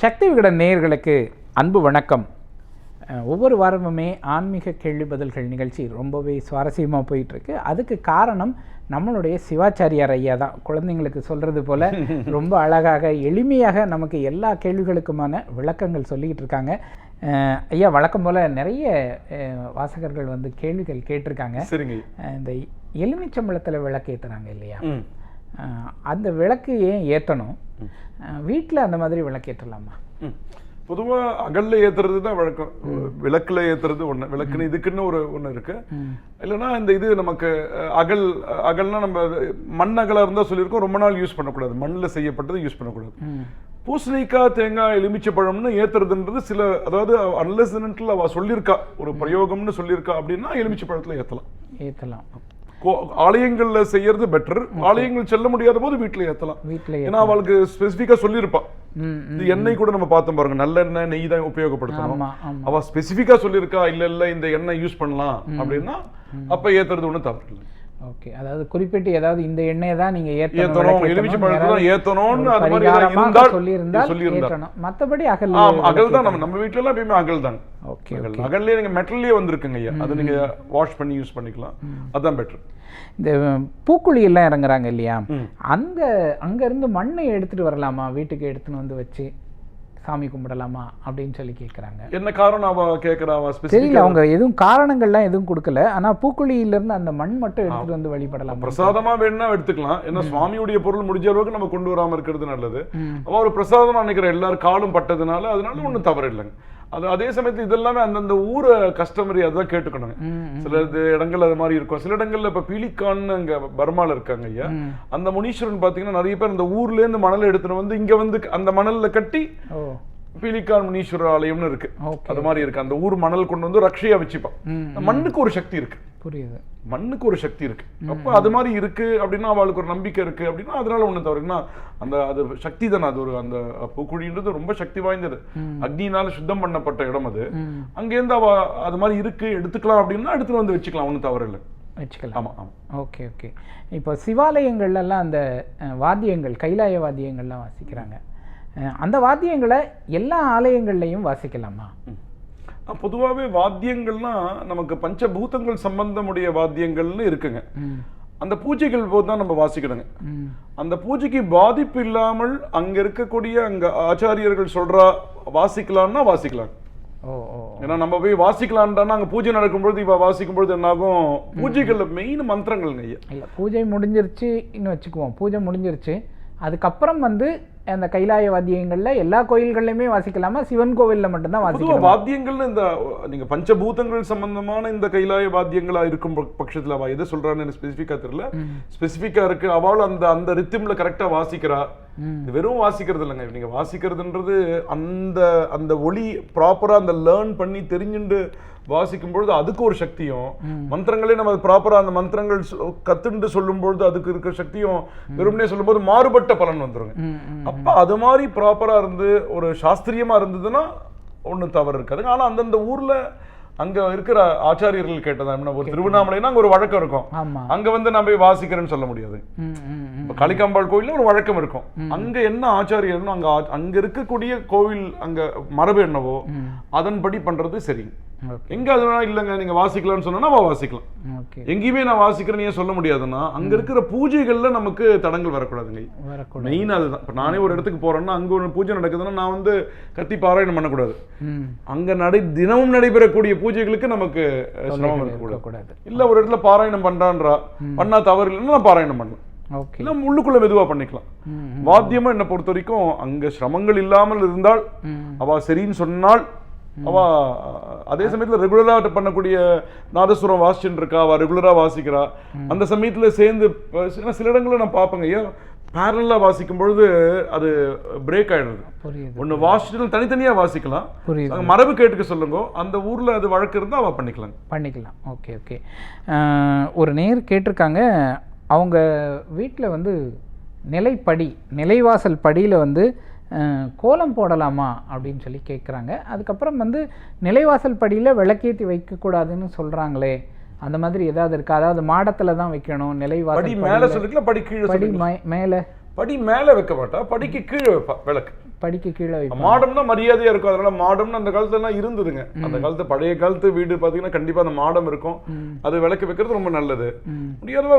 சக்தி விகடன் நேயர்களுக்கு அன்பு வணக்கம். ஒவ்வொரு வாரமுமே ஆன்மீக கேள்வி பதில்கள் நிகழ்ச்சி ரொம்பவே சுவாரஸ்யமாக போயிட்டுருக்கு. அதுக்கு காரணம் நம்மளுடைய சிவாச்சாரியார் ஐயா தான். குழந்தைங்களுக்கு சொல்கிறது போல் ரொம்ப அழகாக எளிமையாக நமக்கு எல்லா கேள்விகளுக்குமான விளக்கங்கள் சொல்லிக்கிட்டு இருக்காங்க. ஐயா வழக்கம் போல் நிறைய வாசகர்கள் வந்து கேள்விகள் கேட்டிருக்காங்க. இந்த எலுமிச்சம்பழத்தில் விளக்கு ஏற்றுறாங்க இல்லையா? அந்த விளக்கு ஏன் ஏற்றணும் வீட்டில் அந்த மாதிரி விளக்கு ஏற்றலாமா ம். பொதுவா அகல்ல ஏத்துறது தான் வழக்கம். விளக்குல ஏத்துறது ஒண்ணு. விளக்குன்னு இதுக்குன்னு ஒரு ஒண்ணு இருக்கு. இல்லைன்னா இந்த இது நமக்கு அகல் அகல்னா நம்ம மண் அகலா இருந்தா சொல்லியிருக்கோம். ரொம்ப நாள் யூஸ் பண்ணக்கூடாது. மண்ணில் செய்யப்பட்டது யூஸ் பண்ணக்கூடாது. பூசணிக்காய் தேங்காய் எலுமிச்சை பழம்னு ஏத்துறதுன்றது சில அதாவது அன்லஸ் அவ சொல்லியிருக்கா ஒரு பிரயோகம்னு சொல்லியிருக்கா அப்படின்னா எலுமிச்சை பழத்துல ஏத்தலாம். ஏற்றலாம் கோ- ஆலயங்கள்ல செய்யறது பெட்டர் ஆலயங்கள் செல்ல முடியாத போது வீட்டுல ஏத்தலாம். வீட்டில் ஏன்னா அவளுக்கு ஸ்பெசிஃபிக்கா சொல்லியிருப்பா. ம் இது எண்ணெய் கூட நம்ம பார்த்தோம் பாருங்க. நல்லெண்ணெய் நெய் தான் உபயோகப்படுத்தணும். அவ ஸ்பெசிஃபிக்கா சொல்லியிருக்கா இல்ல இல்ல இந்த எண்ணெய் யூஸ் பண்ணலாம். அப்படின்னா அப்ப ஏத்துறது ஒண்ணும் தவறு இல்லை. ஓகே. அதாவது குறிப்பிட்டு ஏதாவது இந்த எண்ணெயை தான் நீங்க ஏத்தணும் எலுமிச்சை பழத்தை ஏத்தணும்னு அது மாதிரி ஏதாவது பரிகாரமாக இருந்தால் சொல்லியிருந்தா ஏற்றணும். மற்றபடி அகல் அகல் தான் நம்ம நம்ம வீட்ல எல்லாம் எப்பயுமே அகல் தான். ஓகே அகல். அகல்லே நீங்க மெட்டல்லே வந்திருக்குங்க ஐயா. அது நீங்க வாஷ் பண்ணி யூஸ் பண்ணிக்கலாம். அதான் பெட்டர் இந்த பூக்குழி எல்லாம் இறங்குறாங்க இல்லையா. அந்த அங்க இருந்து மண்ணை எடுத்துட்டு வரலாமா? வீட்டுக்கு எடுத்துன்னு வந்து வச்சு. சாமி கும்பிடலாமா அப்படின்னு சொல்லி கேட்குறாங்க என்ன காரணம் அவ ஸ்பெசிஃபிக் தெரியல அவங்க எதுவும் காரணங்கள்லாம் எதுவும் கொடுக்கல. ஆனா பூக்குழியில இருந்து அந்த மண் மட்டும் எடுத்துட்டு வந்து வழிபடலாமா? பிரசாதமா வேணும்னா எடுத்துக்கலாம். ஏன்னா சுவாமியுடைய பொருள் முடிஞ்ச அளவுக்கு நம்ம கொண்டு வராம இருக்கிறது நல்லது. ம். அவ ஒரு பிரசாதமா நினைக்கிற எல்லாரும் காலும் பட்டதுனால அதனால ஒண்ணும் தவறு இல்லைங்க அது அதே சமயத்துல இதெல்லாமே அந்தந்த ஊரை கஸ்டமரி அதான் கேட்டுக்கணுங்க ம், சில இது இடங்கள் அது மாதிரி இருக்கும். சில இடங்கள்ல இப்ப பீலிக்கான்னு அங்க பர்மால இருக்காங்க ஐயா. அந்த முனீஸ்வரன் பாத்தீங்கன்னா நிறைய பேர் அந்த ஊர்ல இருந்து மணல் எடுத்துட்டு வந்து இங்க வந்து அந்த மணல்ல கட்டி ஓ. பீலிக்கான் முனீஸ்வரர் ஆலயம்னு இருக்கு. அது மாதிரி இருக்கு. அந்த ஊர் மணல் கொண்டு வந்து ரக்ஷையா வச்சுப்பான். மண்ணுக்கு ஒரு சக்தி இருக்கு. புரியுது. மண்ணுக்கு ஒரு சக்தி இருக்கு. அப்ப அது மாதிரி இருக்கு அப்படின்னா அவளுக்கு ஒரு நம்பிக்கை இருக்கு அப்படின்னா அதனால ஒண்ணு தவறுனா அந்த அது சக்தி தானே அது ஒரு அந்த பூக்குழின்றது ரொம்ப சக்தி வாய்ந்தது. அக்னினால சுத்தம் பண்ணப்பட்ட இடம் அது. அங்கேருந்து அவ அது மாதிரி இருக்கு எடுத்துக்கலாம் அப்படின்னா எடுத்துட்டு வந்து வச்சுக்கலாம் ஒண்ணும் தவறு இல்லை. வச்சுக்கலாம். ஆமா ஆமா. Okay okay. இப்போ சிவாலயங்கள்லாம் அந்த வாத்தியங்கள் கைலாய வாத்தியங்கள்லாம் வாசிக்கிறாங்க. அந்த வாத்தியங்களை எல்லா ஆலயங்கள்லையும் வாசிக்கலாமா? அஹ் பொதுவாவே வாத்தியங்கள்லாம் நமக்கு பஞ்சபூதங்கள் சம்பந்தமுடைய வாத்தியங்கள்னு இருக்குங்க. அந்த பூஜைகள் போது தான் நம்ம வாசிக்கணுங்க. அந்த பூஜைக்கு பாதிப்பு இல்லாமல் அங்க இருக்கக்கூடிய அங்க ஆச்சாரியர்கள் சொல்றா வாசிக்கலாம்னா வாசிக்கலாம். ஏன்னா நம்ம போய் வாசிக்கலான்டானா அங்க பூஜை நடக்கும்பொழுது இவ வாசிக்கும் பொழுது என்னாகும்? பூஜைகள்ல மெயின் மந்திரங்கள்ங்க ஐயா. இல்லை பூஜை முடிஞ்சிருச்சு இன்னும் வச்சுக்குவோம். பூஜை முடிஞ்சிருச்சு. அதுக்கப்புறம் வந்து அந்த கைலாய வாத்தியங்களில் எல்லா கோயில்கள்லையுமே வாசிக்கலாமா? சிவன் கோவிலில் மட்டும்தான் வாசிக்கலாமா? வாத்தியங்கள்னு இந்த நீங்க பஞ்சபூதங்கள் சம்பந்தமான இந்த கைலாய வாத்தியங்களா இருக்கும் பட்சத்துல அவ எதை சொல்றான்னு எனக்கு ஸ்பெசிஃபிக்கா தெரியல. ஸ்பெசிஃபிக்கா இருக்கு. அவள் அந்த அந்த ரித்திம்ல கரெக்டா வாசிக்கிறா. வெறும் வாசிக்கிறது இல்லைங்க. நீங்க வாசிக்கிறதுன்றது அந்த அந்த ஒளி ப்ராப்பரா அந்த லேர்ன் பண்ணி தெரிஞ்சுண்டு வாசிக்கும் பொழுது அதுக்கு ஒரு சக்தியும் மந்திரங்களே நம்ம ப்ராப்பரா அந்த மந்திரங்கள் கத்துண்டு சொல்லும் பொழுது அதுக்கு இருக்கிற சக்தியும் வெறுமனே சொல்லும்போது மாறுபட்ட பலன் வந்துருங்க. அப்ப அது மாதிரி ப்ராப்பரா இருந்து ஒரு சாஸ்திரியமா இருந்ததுன்னா ஒண்ணும் தவறு இருக்காது ஆனா அந்தந்த ஊர்ல அங்க இருக்கிற ஆச்சாரியர்கள் கேட்டதா என்ன ஒரு திருவண்ணாமலைனா அங்க ஒரு வழக்கம் இருக்கும். அங்க வந்து நான் போய் வாசிக்கிறேன்னு சொல்ல முடியாது. காளிகாம்பாள் கோயில்ல ஒரு வழக்கம் இருக்கும். அங்க என்ன ஆச்சாரியர்னோ அங்க அங்க இருக்கக்கூடிய கோவில் அங்க மரபு என்னவோ அதன்படி பண்றது சரி. எங்க அது வேணா இல்லைங்க நீங்க வாசிக்கலாம்னு சொன்னா வாசிக்கலாம். எங்கேயுமே நான் வாசிக்கிறேன்னு ஏன் சொல்ல முடியாதுன்னா அங்க இருக்கிற பூஜைகள்ல நமக்கு தடங்கள் வரக்கூடாதுங்க. வரக்கூடாது. மெயின் அதுதான் இப்போ நானே ஒரு இடத்துக்கு போறேன்னா அங்க ஒரு பூஜை நடக்குதுன்னா நான் வந்து கத்தி பாராயணம் பண்ணக்கூடாது. அங்க நடை தினமும் நடைபெறக்கூடிய பூஜைகளுக்கு நமக்கு சிரமம் இருக்கக்கூடாது. இல்ல ஒரு இடத்துல பாராயணம் பண்றான்றா பண்ணா தவறு இல்லைன்னா நான் பாராயணம் பண்ணலாம் ஓகே. இல்ல உள்ளுக்குள்ள மெதுவா பண்ணிக்கலாம். வாத்தியமா என்ன பொறுத்த வரைக்கும் அங்க சிரமங்கள் இல்லாமல் இருந்தால் அவ சரின்னு சொன்னால் அவ அதே சமயத்துல ரெகுலரா பண்ணக்கூடிய நாதசுரம் வாசிச்சுட்டு இருக்கா அவ ரெகுலரா வாசிக்கிறா. அந்த சமயத்துல சேர்ந்து ஏன்னா சில இடங்கள்ல நான் பார்ப்பேங்க. ஐயா பேரலா வாசிக்கும் பொழுது அது பிரேக் ஆயிடுது. புரியுது ஒண்ணு வாசிட்டு தனித்தனியா வாசிக்கலாம். புரியுது. மரபு கேட்டுக்க சொல்லுங்க அந்த ஊர்ல அது வழக்கு இருந்தா அவ பண்ணிக்கலாம். பண்ணிக்கலாம். Okay okay. ஒரு நேர் கேட்டிருக்காங்க. அவங்க வீட்டில் வந்து நிலைப்படி நிலைவாசல் படியில் வந்து கோலம் போடலாமா அப்படின்னு சொல்லி கேட்குறாங்க அதுக்கப்புறம் வந்து நிலைவாசல் படியில் விளக்கேற்றி வைக்கக்கூடாதுன்னு சொல்கிறாங்களே அந்த மாதிரி ஏதாவது இருக்கா? அதாவது மாடத்தில் தான் வைக்கணும் நிலைவாசல் மேல சொல்லிக்கலாம் படி கீழே படி மேலே. படி மேல வைக்க மாட்டா படிக்கு கீழே வைப்பா விளக்கு. படிக்கு கீழே மாடம்னா மரியாதையா இருக்கும். அதனால மாடம்னு அந்த காலத்துல எல்லாம் இருந்ததுங்க. அந்த காலத்து பழைய காலத்து வீடு பாத்தீங்கன்னா கண்டிப்பா அந்த மாடம் இருக்கும். அது விளக்கு வைக்கிறது ரொம்ப நல்லது. முடியாத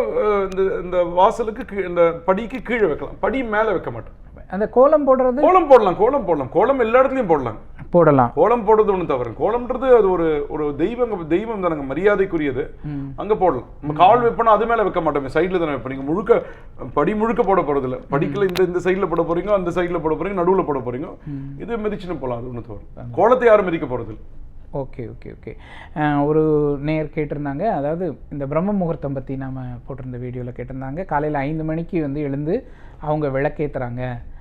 இந்த இந்த வாசலுக்கு இந்த படிக்கு கீழே வைக்கலாம். படி மேல வைக்க மாட்டோம். அந்த கோலம் போடுறது? கோலம் போடலாம் கோலம் போடலாம். கோலம் எல்லா இடத்துலயும் போடலாம். போடலாம். கோலம் போடுறது ஒண்ணு தவறு. கோலம்ன்றது அது ஒரு ஒரு தெய்வங்க தெய்வம் தானங்க மரியாதைக்குரியது. அங்க போடலாம். நம்ம கால் வைப்போம்னா அது மேல வைக்க மாட்டோம் சைடுல தானே வைப்போம். நீங்க முழுக்க படி முழுக்க போட போறது இல்ல படிக்கல இந்த இந்த சைடுல போட போறீங்க அந்த சைடுல போட போறீங்க நடுவுல போட போறீங்க. இது மிதிச்சுன்னு போலாம் அது ஒண்ணு தவறு கோலத்தை யாரும் மிதிக்க போறது இல்ல. Okay okay okay. ஒரு நேர் கேட்டிருந்தாங்க. அதாவது இந்த பிரம்ம முகூர்த்தம் பற்றி நாம போட்டிருந்த வீடியோவில் கேட்டிருந்தாங்க. காலையில் ஐந்து மணிக்கு வந்து எழுந்து அவங்க விளக்கேத்துறாங்க. அஹ்,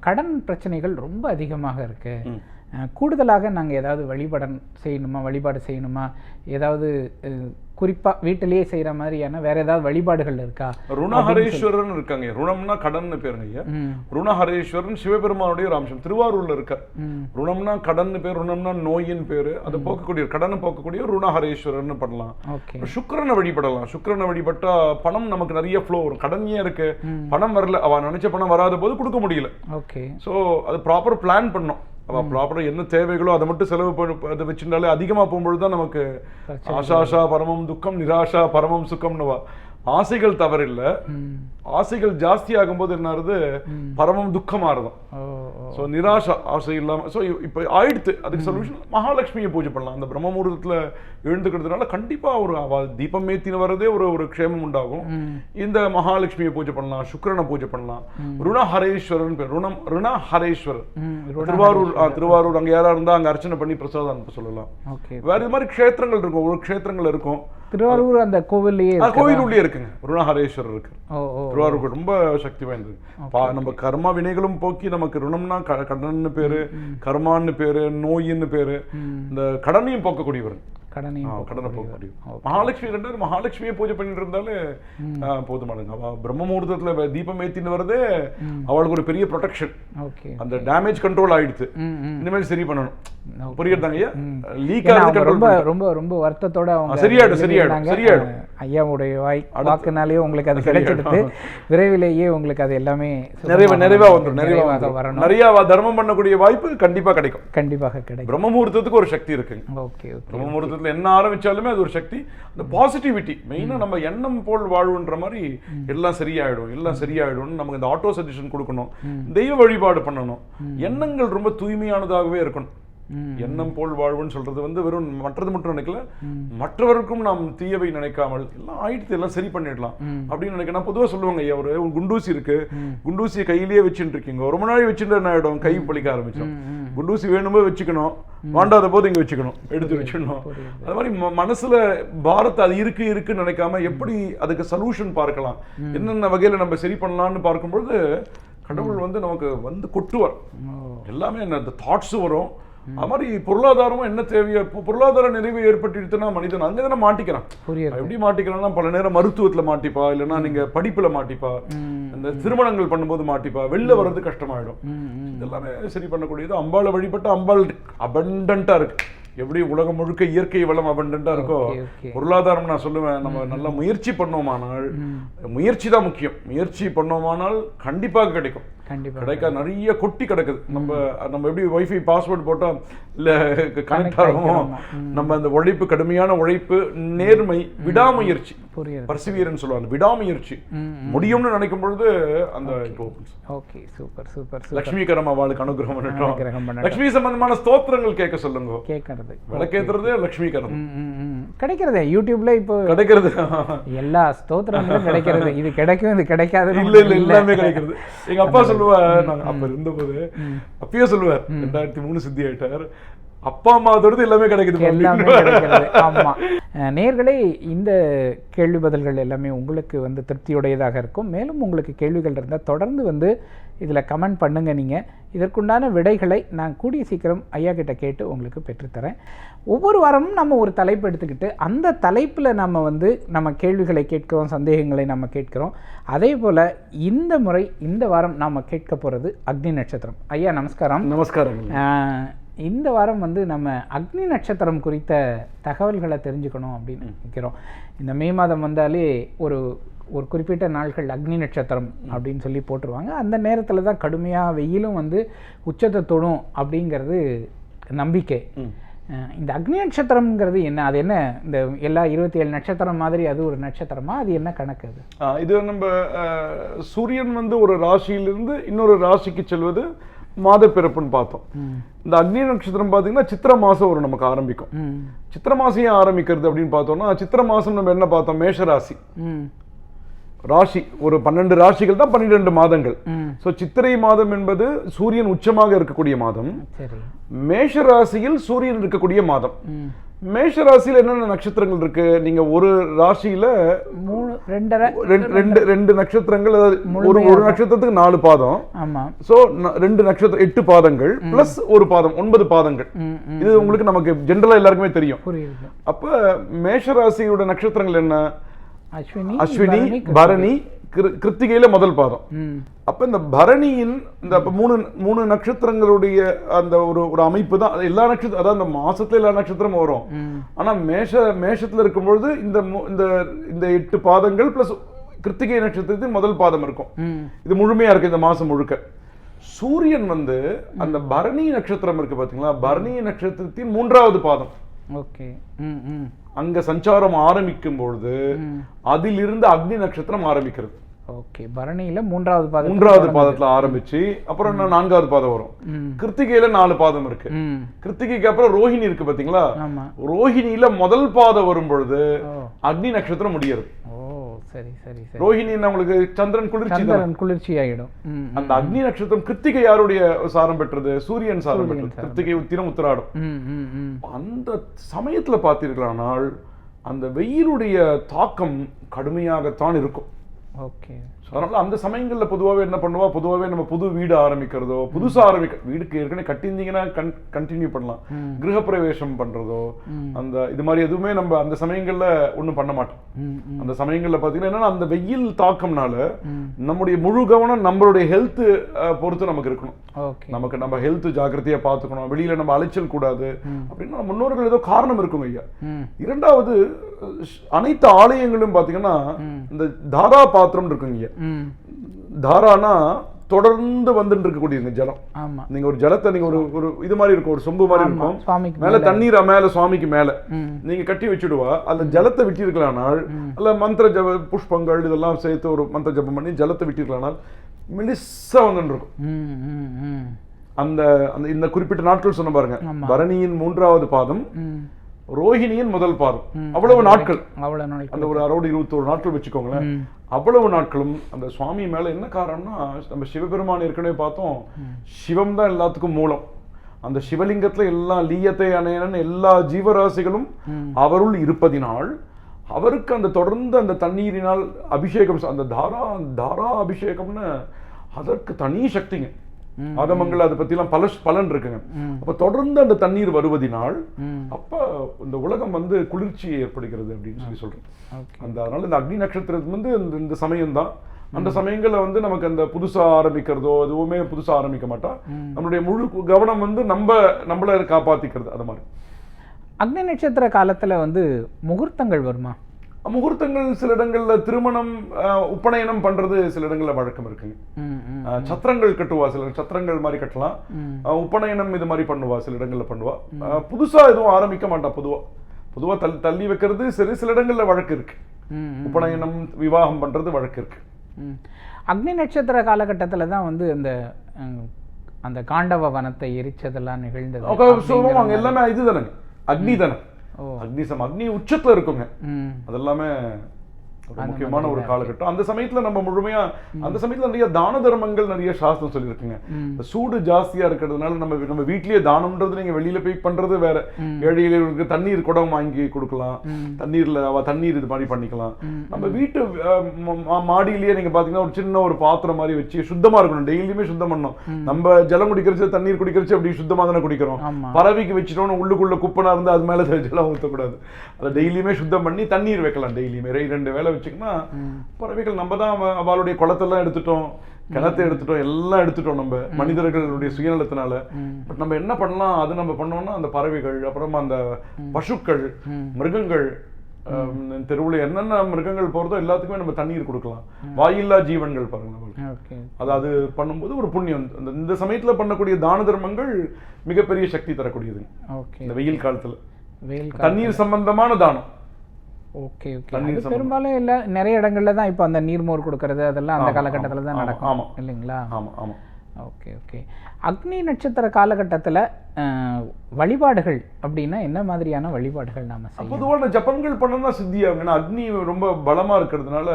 கடன் பிரச்சனைகள் ரொம்ப அதிகமாக இருக்கு ம். அஹ், கூடுதலாக நாங்கள் ஏதாவது வழிபடன் செய்யணுமா வழிபாடு செய்யணுமா ஏதாவது குறிப்பா வீட்டிலேயே செய்கிற மாதிரியான வேற ஏதாவது வழிபாடுகள் இருக்கா? ருணஹரேஸ்வரன் இருக்காங்க. ருணம்னா கடன்னு பேருங்க ஐயா. ருணஹரேஸ்வரன் சிவபெருமானுடைய ஒரு அம்சம். திருவாரூர்ல இருக்கார் ம். ருணம்னா கடன்னு பேர் ருணம்னா நோயின் பேரு. அதை போக்கக்கூடிய கடனை போக்கக்கூடிய ருணஹரேஸ்வரன் பண்ணலாம். ஓகே. சுக்கிரனை வழிபடலாம். சுக்கிரனை வழிபட்டா பணம் நமக்கு நிறைய ஃப்ளோ வரும். கடன் ஏன் இருக்கு? பணம் வரல. அவ நினைச்ச பணம் வராத போது கொடுக்க முடியல. ஓகே. சோ அது ப்ராப்பர் பிளான் பண்ணோம். அவ ப்ராப்பரா என்ன தேவைகளோ அதை மட்டும் செலவு பண்ணி அதை வச்சிருந்தாலே அதிகமா போகும்பொழுது தான் நமக்கு ஆசாஷா பரமம் துக்கம் நிராஷா பரமம் சுக்கம்னுவா ஆசைகள் தவறில்ல. ஆசைகள் ஜாஸ்தி ஆகும்போது என்ன ஆகுது? பரமம் துக்கம் ஆறுதான் ஓ ஓ. ஸோ நிராசா ஆசை இல்லாம ஸோ இப்போ ஆயிடுத்து. அதுக்கு சொல்யூஷன் மகாலட்சுமியை பூஜை பண்ணலாம். அந்த பிரம்ம முகூர்த்தத்துல எழுந்துக்கிறதுனால கண்டிப்பா ஒரு தீபம் ஏத்தின்னு வரதே ஒரு ஒரு க்ஷேமம் உண்டாகும். இந்த மகாலட்சுமியை பூஜை பண்ணலாம் சுக்கிரனை பூஜை பண்ணலாம். ருணஹரேஸ்வரன் பேர் ருணம் ருணஹரேஸ்வரர். திருவாரூர் திருவாரூர் அங்க யாரா இருந்தா அங்க அர்ச்சனை பண்ணி பிரசாதம் அனுப்ப சொல்லலாம். வேற இது மாதிரி க்ஷேத்திரங்கள் இருக்கும். ஒரு க்ஷேத்திரங்கள் இருக்கும். திருவாரூர் அந்த கோவில்லையே உள்ளே இருக்குங்க. ருணஹரேஸ்வரர் இருக்கு. திருவாரூர் ரொம்ப சக்தி வாய்ந்தது. பா- நம்ம கர்மா வினைகளும் போக்கி நமக்கு ருணம்னா கடன்னு பேரு கர்மான்னு பேரு நோயின்னு பேரு இந்த கடனையும் போக்கக்கூடியவர். கடனையும் கடனை போக்கக்கூடியவர். போக்கக்கூடியவர் மகாலட்சுமி ரெண்டாவது மகாலட்சுமியை பூஜை பண்ணிட்டு இருந்தாலே ஆ, போதுமானங்க அவ பிரம்ம முகூர்த்தத்துல தீபம் ஏத்தின்னு வரதே அவளுக்கு ஒரு பெரிய ப்ரொடெக்ஷன் ஓகே அந்த டேமேஜ் கண்ட்ரோல் ஆயிடுச்சு இனிமேல் சரி பண்ணணும். Okay. புரியுதாங்க ஐயா? லீக் ரொம்ப ரொம்ப ரொம்ப வருத்தத்தோட அவங்க சரியாயிடும், சரியாயிடும். சரியாயிடும். ஐயாவுடைய வாய் வாக்குனாலே உங்களுக்கு அது கிடைச்சிடுது. விரைவிலேயே உங்களுக்கு அது எல்லாமே நிறைவா நிறைவா வந்துடும் நிறைவா நிறைவாக வரணும். நிறைய தர்மம் பண்ணக்கூடிய வாய்ப்பு கண்டிப்பா கிடைக்கும். கண்டிப்பாக கிடைக்கும். பிரம்ம முகூர்த்தத்துக்கு ஒரு சக்தி இருக்குங்க. ஓகே பிரம்ம முகூர்த்தத்துல என்ன ஆரம்பிச்சாலுமே அது ஒரு சக்தி. அந்த பாசிட்டிவிட்டி மெயினா நம்ம எண்ணம் போல் வாழ்வுன்ற மாதிரி எல்லாம் சரியாயிடும் எல்லாம் சரியாயிடும் நமக்கு இந்த ஆட்டோ சஜஷன் கொடுக்கணும். தெய்வ வழிபாடு பண்ணணும். எண்ணங்கள் ரொம்ப தூய்மையானதாகவே இருக்கணும். எண்ணம் போல் வாழ்வுன்னு சொல்றது வந்து வெறும் மற்றது மட்டும் நினைக்கல. மற்றவருக்கும் நாம் தீயவை நினைக்காமல் எல்லாம் ஆயிடுத்து எல்லாம் சரி பண்ணிடலாம் அப்படின்னு நினைக்க நான் பொதுவா சொல்லுவாங்க ஐயா ஒரு குண்டூசி இருக்கு. குண்டூசியை கையிலேயே வச்சுட்டு இருக்கீங்க. ரொம்ப நாள் வச்சுட்டு என்ன ஆயிடும்? கை பலிக்க ஆரம்பிச்சோம் குண்டூசி வேணுமோ வச்சுக்கணும். வாண்டாத போது இங்க வச்சுக்கணும். எடுத்து வச்சுக்கணும் அது மாதிரி மனசுல பாரத் அது இருக்கு இருக்குன்னு நினைக்காம எப்படி அதுக்கு சொல்யூஷன் பார்க்கலாம். என்னென்ன வகையில நம்ம சரி பண்ணலாம்னு பார்க்கும்பொழுது கடவுள் வந்து நமக்கு வந்து கொட்டுவார். எல்லாமே இந்த தாட்ஸும் வரும். அது மாதிரி பொருளாதாரமும் என்ன தேவையோ பொருளாதார நிறைவு ஏற்பட்டுடுச்சுன்னா மனிதன் அங்கே தானே மாட்டிக்கிறான் எப்படி மாட்டிக்கிறான்னா பல நேரம் மருத்துவத்துல மாட்டிப்பா இல்லைன்னா நீங்க படிப்புல மாட்டிப்பா இந்த திருமணங்கள் பண்ணும்போது மாட்டிப்பா வெளில வர்றது கஷ்டமாயிடும். இதெல்லாமே சரி பண்ணக்கூடியது. அம்பாளை வழிபட்டு அம்பாள் அபண்டண்டா இருக்கு. எப்படி உலகம் முழுக்க இயற்கை வளம் அபண்டண்டா இருக்கோ. பொருளாதாரம் நான் சொல்லுவேன். நம்ம நல்லா முயற்சி பண்ணோமானால் முயற்சி தான் முக்கியம். முயற்சி பண்ணோமானால் கண்டிப்பாக கிடைக்கும். கண்டிப்பா கிடைக்க நிறைய கொட்டி கிடக்குது. நம்ம நம்ம எப்படி வைஃபை பாஸ்வேர்ட் போட்டா இல்ல கனெக்ட் ஆகும். நம்ம அந்த உழைப்பு கடுமையான உழைப்பு நேர்மை விடாமுயற்சி. புரியுது. பர்சிவியரன் சொல்லுவாங்க. விடாமுயற்சி. முடியும்னு நினைக்கும் பொழுது அந்த. ஓகே சூப்பர் சூப்பர் சூப்பர் லக்ஷ்மிகரம் அவளுக்கு அனுகிரகம் பண்ணட்டும். லக்ஷ்மி சம்பந்தமான ஸ்தோத்திரங்கள் கேட்க சொல்லுங்க. கேட்கறது. விளக்கேத்துறது லக்ஷ்மிகரம் ம் ம் ம். கிடைக்கிறதே யூடியூப்ல இப்போ கிடைக்கிறது. எல்லா ஸ்தோத்திரங்களும் கிடைக்கிறது. இது கிடைக்கும் இது கிடைக்காது இல்ல இல்ல எல்லாமே கிடைக்கிறது. எங்க அப்பா சொல்லுவார் நாங்க அப்ப இருந்தபோது அப்பயே சொல்லுவார் ரெண்டாயிரத்தி மூணு சித்தி ஆயிட்டார். அப்பா அம்மாவோடது எல்லாமே கிடைக்குது எல்லாமே கிடைக்கிறது. ஆமா. அஹ் நேயர்களே இந்த கேள்வி பதில்கள் எல்லாமே உங்களுக்கு வந்து திருப்தியுடையதாக இருக்கும். மேலும் உங்களுக்கு கேள்விகள் இருந்தால் தொடர்ந்து வந்து இதில் கமெண்ட் பண்ணுங்க நீங்க. இதற்குண்டான விடைகளை நான் கூடிய சீக்கிரம் ஐயா கிட்ட கேட்டு உங்களுக்கு பெற்றுத்தரேன் ஒவ்வொரு வாரமும் நம்ம ஒரு தலைப்பு எடுத்துக்கிட்டு அந்த தலைப்பில் நம்ம வந்து நம்ம கேள்விகளை கேட்கிறோம் சந்தேகங்களை நம்ம கேட்கிறோம். அதே போல் இந்த முறை இந்த வாரம் நாம் கேட்க போகிறது அக்னி நட்சத்திரம். ஐயா நமஸ்காரம். நமஸ்காரங்கள். ஆஹ் இந்த வாரம் வந்து நம்ம அக்னி நட்சத்திரம் குறித்த தகவல்களை தெரிஞ்சுக்கணும் அப்படின்னு நினைக்கிறோம். இந்த மே மாதம் வந்தாலே ஒரு ஒரு குறிப்பிட்ட நாட்கள் அக்னி நட்சத்திரம் அப்படின்னு சொல்லி போட்டுருவாங்க. அந்த நேரத்தில் தான் கடுமையாக வெயிலும் வந்து உச்சத்தை தொடும் அப்படிங்கிறது நம்பிக்கை. இந்த அக்னி நட்சத்திரம்ங்கிறது என்ன? அது என்ன? இந்த எல்லா இருபத்தி ஏழு நட்சத்திரம் மாதிரி அது ஒரு நட்சத்திரமா? அது என்ன கணக்கு அது? இது நம்ம சூரியன் வந்து ஒரு ராசியிலிருந்து இன்னொரு ராசிக்கு செல்வது. மாத பிறப்புன்னு பார்த்தோம். இந்த அக்னி நட்சத்திரம் பார்த்தீங்கன்னா சித்திர மாசம் ஒரு நமக்கு ஆரம்பிக்கும். சித்திர மாசம் ஏன் ஆரம்பிக்கிறது அப்படின்னு பார்த்தோம்னா சித்திர மாசம் நம்ம என்ன பார்த்தோம்? மேஷ ராசி ஒரு பன்னெண்டு ராசிகள் தான் பன்னிரெண்டு மாதங்கள். ஸோ சித்திரை மாதம் என்பது சூரியன் உச்சமாக இருக்கக்கூடிய மாதம். மேஷ ராசியில் சூரியன் இருக்கக்கூடிய மாதம். மேஷ ராசியில் என்னென்ன நட்சத்திரங்கள் இருக்கு? நீங்க ஒரு ராசியில மூணு ரெண்டரை ரெண்டு ரெண்டு நட்சத்திரங்கள் அதாவது ஒரு ஒரு நட்சத்திரத்துக்கு நாலு பாதம். சோ ரெண்டு நட்சத்திரம் எட்டு பாதங்கள் பிளஸ் ஒரு பாதம் ஒன்பது பாதங்கள். இது உங்களுக்கு நமக்கு ஜென்ரலா எல்லாருக்குமே தெரியும். அப்ப மேஷ ராசியோட நட்சத்திரங்கள் என்ன? அஸ்வினி பரணி, பரணி கிரு- கிருத்திகையில முதல் பாதம். அப்ப இந்த பரணியின் இந்த மூணு மூணு நட்சத்திரங்களுடைய அந்த ஒரு ஒரு அமைப்பு தான். எல்லா நட்சத்திரம் அதாவது அந்த மாசத்துல எல்லா நட்சத்திரமும் வரும். ஆனா மேஷ மேஷத்துல இருக்கும்பொழுது இந்த மு- இந்த இந்த எட்டு பாதங்கள் பிளஸ் கிருத்திகை நட்சத்திரத்தின் முதல் பாதம் இருக்கும். இது முழுமையா இருக்கு இந்த மாசம் முழுக்க. சூரியன் வந்து அந்த பரணி நட்சத்திரம் இருக்கு பாத்தீங்களா? பரணி நட்சத்திரத்தின் மூன்றாவது பாதம். ஓகே. அங்க சஞ்சாரம் ஆரம்பிக்கும் பொழுது அதிலிருந்து அக்னி நட்சத்திரம் ஆரம்பிக்கிறது. ஓகே பரணியில மூன்றாவது பாதம் மூன்றாவது பாதத்துல ஆரம்பிச்சு அப்புறம் நான்காவது பாதம் வரும். கிருத்திகையில நாலு பாதம் இருக்கு. கிருத்திகைக்கு அப்புறம் ரோஹிணி இருக்கு பாத்தீங்களா? ரோஹிணியில முதல் பாதம் வரும் பொழுது அக்னி நட்சத்திரம் முடியாது ஓ சரி சரி சரி. ரோஹிணி உங்களுக்கு சந்திரன் குளிர்ச்சி. சந்திரன் குளிர்ச்சி ஆயிடும் ம் ம், அந்த அக்னி நட்சத்திரம் கிருத்திகை யாருடைய சாரம் பெற்றது? சூரியன் சாரம் பெற்றது. கிருத்திகை உத்திரம் உத்திராடம். அந்த சமயத்துல பார்த்தீர்களானால் அந்த வெயிலுடைய தாக்கம் கடுமையாகத்தான் இருக்கும். ஓகே. அதனால அந்த சமயங்கள்ல பொதுவாகவே என்ன பண்ணுவா? பொதுவாகவே நம்ம புது வீடு ஆரம்பிக்கிறதோ புதுசா ஆரம்பிக்க வீடுக்கு ஏற்கனவே கட்டியிருந்தீங்கன்னா கன் கண்டினியூ பண்ணலாம். கிரகப்பிரவேசம் பண்றதோ ம். அந்த இது மாதிரி எதுவுமே நம்ம அந்த சமயங்கள்ல ஒண்ணும் பண்ண மாட்டோம். அந்த சமயங்கள்ல பாத்தீங்கன்னா என்னன்னா அந்த வெயில் தாக்கம்னால நம்முடைய முழு கவனம் நம்மளுடைய ஹெல்த் பொறுத்து நமக்கு இருக்கணும். நமக்கு நம்ம ஹெல்த் ஜாக்கிரதையா பார்த்துக்கணும் வெளியில நம்ம அலைச்சல் கூடாது அப்படின்னா நம்ம முன்னோர்கள் ஏதோ காரணம் இருக்குங்க ஐயா. இரண்டாவது அனைத்து ஆலயங்களும் பாத்தீங்கன்னா இந்த தாரா பாத்திரம் இருக்குங்க ஐயா. தாரானா தொடர்ந்து வந்துட்டு இருக்கக்கூடிய இந்த ஜலம். ஆமா. நீங்க ஒரு ஜலத்தை நீங்க ஒரு ஒரு இது மாதிரி இருக்கும் ஒரு சொம்பு மாதிரி இருக்கும். மேல தண்ணீர் மேல சுவாமிக்கு மேல. நீங்க கட்டி வச்சுடுவா அந்த ஜலத்தை விட்டிருக்கலானால் அல்ல மந்திர ஜப புஷ்பங்கள் இதெல்லாம் சேர்த்து ஒரு மந்திர ஜபம் பண்ணி ஜலத்தை விட்டிருக்கலானால் மெலிசா வந்துட்டு இருக்கும் அந்த அந்த இந்த குறிப்பிட்ட நாட்கள் சொன்ன பாருங்க. பரணியின் மூன்றாவது பாதம் ரோஹிணியின் முதல் பாதம். அவ்வளவு நாட்கள். அவ்வளோ நாளைக்கு அந்த ஒரு அறுபது இருபத்தோரு நாட்கள் வச்சுக்கோங்களேன். அவ்வளவு நாட்களும் அந்த சுவாமி மேல என்ன காரணம்னா நம்ம சிவபெருமான் ஏற்கனவே பார்த்தோம். சிவம் தான் எல்லாத்துக்கும் மூலம். அந்த சிவலிங்கத்துல எல்லா லீயத்தை அணையனன் எல்லா ஜீவராசிகளும். அவருள் இருப்பதினால் அவருக்கு அந்த தொடர்ந்து அந்த தண்ணீரினால் அபிஷேகம் அந்த தாரா தாரா அபிஷேகம்னு அதற்கு தனி சக்திங்க. ம். ஆகமங்கள் அதை பத்திலாம் பல பலன் இருக்குங்க. அப்ப தொடர்ந்து அந்த தண்ணீர் வருவதினால் அப்ப இந்த உலகம் வந்து குளிர்ச்சி ஏற்படுகிறது அப்படின்னு சொல்லி சொல்றேன் ஓகே. அந்த அதனால இந்த அக்னி நட்சத்திரம் வந்து இந்த இந்த சமயம் தான் அந்த சமயங்கள்ல வந்து நமக்கு அந்த புதுசா ஆரம்பிக்கிறதோ எதுவுமே புதுசா ஆரம்பிக்க மாட்டா. ம். நம்மளுடைய முழு கவனம் வந்து நம்ம நம்மள காப்பாத்திக்கிறது அது மாதிரி. அக்னி நட்சத்திர காலத்துல வந்து முகூர்த்தங்கள் வருமா? முகூர்த்தங்கள் சில இடங்கள்ல திருமணம் உப்பநயனம் பண்றது சில இடங்கள்ல வழக்கம் இருக்குங்க. சத்திரங்கள் கட்டுவா சில சத்திரங்கள் மாதிரி கட்டலாம். உப்பநயனம் இது மாதிரி பண்ணுவா சில இடங்கள்ல பண்ணுவா. புதுசா எதுவும் ஆரம்பிக்க மாட்டா பொதுவா. பொதுவா தள்ளி தள்ளி வைக்கிறது சரி சில இடங்கள்ல வழக்கு இருக்கு. உப்பநயனம் விவாகம் பண்றது வழக்கு இருக்கு. அக்னி நட்சத்திர காலகட்டத்தில் தான் வந்து அந்த அந்த காண்டவ வனத்தை எரிச்சதெல்லாம் நிகழ்ந்தது. எல்லாமே இதுதானங்க. அக்னி தானே ஓ. அக்னி உச்சத்துல இருக்குங்க. அதெல்லாமே ஒரு முக்கியமான ஒரு காலகட்டம். அந்த சமயத்துல நம்ம முழுமையா அந்த சமயத்துல நிறைய தான தர்மங்கள் நிறைய சாஸ்திரம் சொல்லியிருக்குங்க. சூடு ஜாஸ்தியா இருக்கிறதுனால நம்ம நம்ம வீட்லயே தானம்ன்றது நீங்க வெளியில போய் பண்றது வேற. ஏழை எளியவர்களுக்கு தண்ணீர் குடம் வாங்கி கொடுக்கலாம். தண்ணீர்ல தண்ணீர் இது மாதிரி பண்ணிக்கலாம். நம்ம வீட்டு மாடியிலேயே நீங்க பாத்தீங்கன்னா ஒரு சின்ன ஒரு பாத்திரம் மாதிரி வச்சு சுத்தமா இருக்கணும். டெய்லியுமே சுத்தம் பண்ணணும். நம்ம ஜலம் குடிக்கிறச்சு தண்ணீர் குடிக்கிறச்சு அப்படி சுத்தமா தானே குடிக்கிறோம். பறவைக்கு வச்சிட்டோம்னு உள்ளுக்குள்ள குப்பனா இருந்து அது மேல ஜலம் ஊற்றக்கூடாது அதை டெய்லியுமே சுத்தம் பண்ணி தண்ணீர் வைக்கலாம் டெய்லியுமே. ரெண்டு வேளை ம். பறவைகள் நம்ம தான் அவ- அவளுடைய குளத்தெல்லாம் எடுத்துட்டோம் கிணத்தை எடுத்துட்டோம் எல்லாம் எடுத்துட்டோம் நம்ம. மனிதர்களுடைய சுயநலத்தினால. பட் நம்ம என்ன பண்ணலாம்? அது நம்ம பண்ணோம்னா அந்த பறவைகள் அப்புறமா அந்த பசுக்கள். மிருகங்கள் தெருவுல என்னென்ன மிருகங்கள் போறதோ எல்லாத்துக்குமே நம்ம தண்ணீர் கொடுக்கலாம். வாயில்லா ஜீவன்கள் பாருங்க நம்மளுக்கு. ஓகே. அது அது பண்ணும்போது ஒரு புண்ணியம். அந்த இந்த சமயத்துல பண்ணக்கூடிய தான தர்மங்கள் மிகப்பெரிய சக்தி தரக்கூடியது இந்த வெயில் காலத்துல. வெயில் தண்ணீர் சம்பந்தமான தானம். Okay okay. பெரும்பாலும் இல்ல நிறைய இடங்கள்ல தான் இப்போ அந்த நீர்மோர் கொடுக்கறது அதெல்லாம் அந்த காலகட்டத்துல தான் நடக்கும் ஆமா. இல்லைங்களா? ஆமா ஆமா. Okay okay. அக்னி நட்சத்திர காலகட்டத்துல வழிபாடுகள் அப்படின்னா என்ன மாதிரியான வழிபாடுகள் நாம செய்யணும்? பொதுவான ஜபங்கள் பண்ணனா சித்தியாகும் ஏன்னா அக்னி ரொம்ப பலமா இருக்கிறதுனால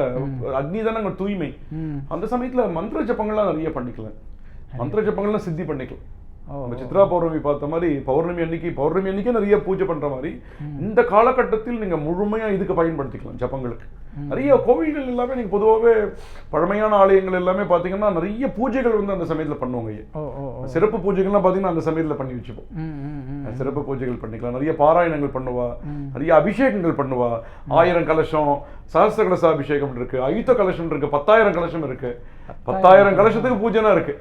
அக்னி தானே அங்க தூய்மை. அந்த சமயத்துல மந்திர ஜபங்கள்லாம் நிறைய பண்ணிக்கலாம். மந்திர ஜபங்கள்லாம் சித்தி பண்ணிக்கலாம். நம்ம சித்ரா பௌர்ணமி பார்த்த மாதிரி பௌர்ணமி அன்னைக்கு பௌர்ணமி அன்னைக்கு நிறைய பூஜை பண்ற மாதிரி இந்த காலகட்டத்தில் நீங்க முழுமையா இதுக்கு பயன்படுத்திக்கலாம் ஜபங்களுக்கு நிறைய கோவில்கள் எல்லாமே நீங்க பொதுவாகவே பழமையான ஆலயங்கள் எல்லாமே பாத்தீங்கன்னா நிறைய பூஜைகள் வந்து அந்த சமயத்துல பண்ணுவாங்க. சிறப்பு பூஜைகள்லாம் பாத்தீங்கன்னா அந்த சமயத்துல பண்ணி வச்சுப்போம். சிறப்பு பூஜைகள் பண்ணிக்கலாம். நிறைய பாராயணங்கள் பண்ணுவா நிறைய அபிஷேகங்கள் பண்ணுவா. ஆயிரம் கலசம் சஹஸ்ர கலச அபிஷேகம் இருக்கு அயுத்த கலசம் இருக்கு பத்தாயிரம் கலசம் இருக்கு. பத்தாயிரம் கலசத்துக்கு பூஜைனா இருக்கு.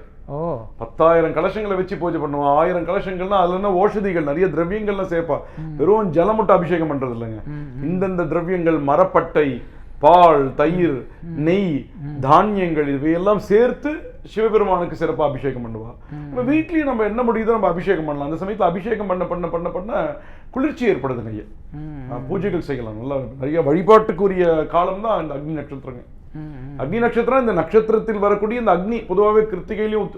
பத்தாயிரம் கலசங்களை வச்சு பூஜை பண்ணுவான் ஆயிரம் கலசங்கள்னா அதுல என்ன ஓஷதிகள் நிறைய திரவியங்கள்லாம் சேர்ப்பா. வெறும் ஜலம் மட்டும் அபிஷேகம் பண்றது இல்லைங்க. இந்தந்த திரவியங்கள் மரப்பட்டை பால் தயிர் நெய் தானியங்கள் இவையெல்லாம் சேர்த்து சிவபெருமானுக்கு சிறப்பா அபிஷேகம் பண்ணுவா. நம்ம வீட்லயும் நம்ம என்ன முடியுதோ நம்ம அபிஷேகம் பண்ணலாம். அந்த சமயத்துல அபிஷேகம் பண்ண பண்ண பண்ண பண்ண குளிர்ச்சி ஏற்படுதுங்க ஐயா பூஜைகள் செய்யலாம். நல்லா நிறைய வழிபாட்டுக்குரிய காலம் தான் இந்த அக்னி நட்சத்திரங்க. அக்னி நட்சத்திரம் இந்த நட்சத்திரத்தில் வரக்கூடிய இந்த அக்னி பொதுவாகவே கிருத்திகையிலையும்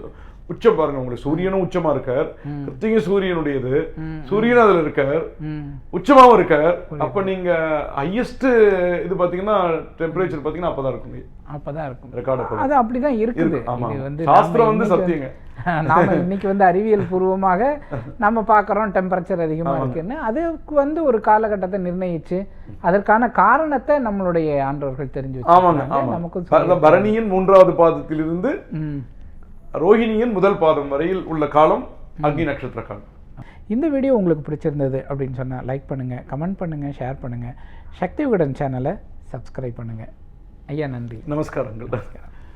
உச்சம் பாருங்க உங்களுக்கு சூரியனும் உச்சமா இருக்கார். கிருத்திகை சூரியனுடையது. சூரியன் அதுல இருக்கார். உச்சமாவும் இருக்கார். அப்ப நீங்க ஹையஸ்ட் இது பாத்தீங்கன்னா டெம்பரேச்சர் பாத்தீங்கன்னா அப்பதான் இருக்கும். அப்பதான் இருக்கும். ரெக்கார்ட் அது அப்படிதான் இருக்குது. இருக்கு, ஆமா. சாஸ்திரம் வந்து சத்தியங்க. நாம இன்னைக்கு வந்து அறிவியல் பூர்வமாக நம்ம பார்க்குறோம் டெம்பரேச்சர் அதிகமா இருக்குன்னு. அதுக்கு வந்து ஒரு காலகட்டத்தை நிர்ணயிச்சு அதற்கான காரணத்தை நம்மளுடைய ஆண்டவர்கள் தெரிஞ்சு ப- பரணியின் மூன்றாவது பாதத்திலிருந்து. ரோஹிணியின் முதல் பாதம் வரையில் உள்ள காலம் அக்னி நட்சத்திர காலம். இந்த வீடியோ உங்களுக்கு பிடிச்சிருந்தது அப்படின்னு சொன்னா லைக் பண்ணுங்க கமெண்ட் பண்ணுங்க ஷேர் பண்ணுங்க. சக்தி விகடன் சேனலை சப்ஸ்கிரைப் பண்ணுங்க. ஐயா நன்றி. நமஸ்காரங்கள்.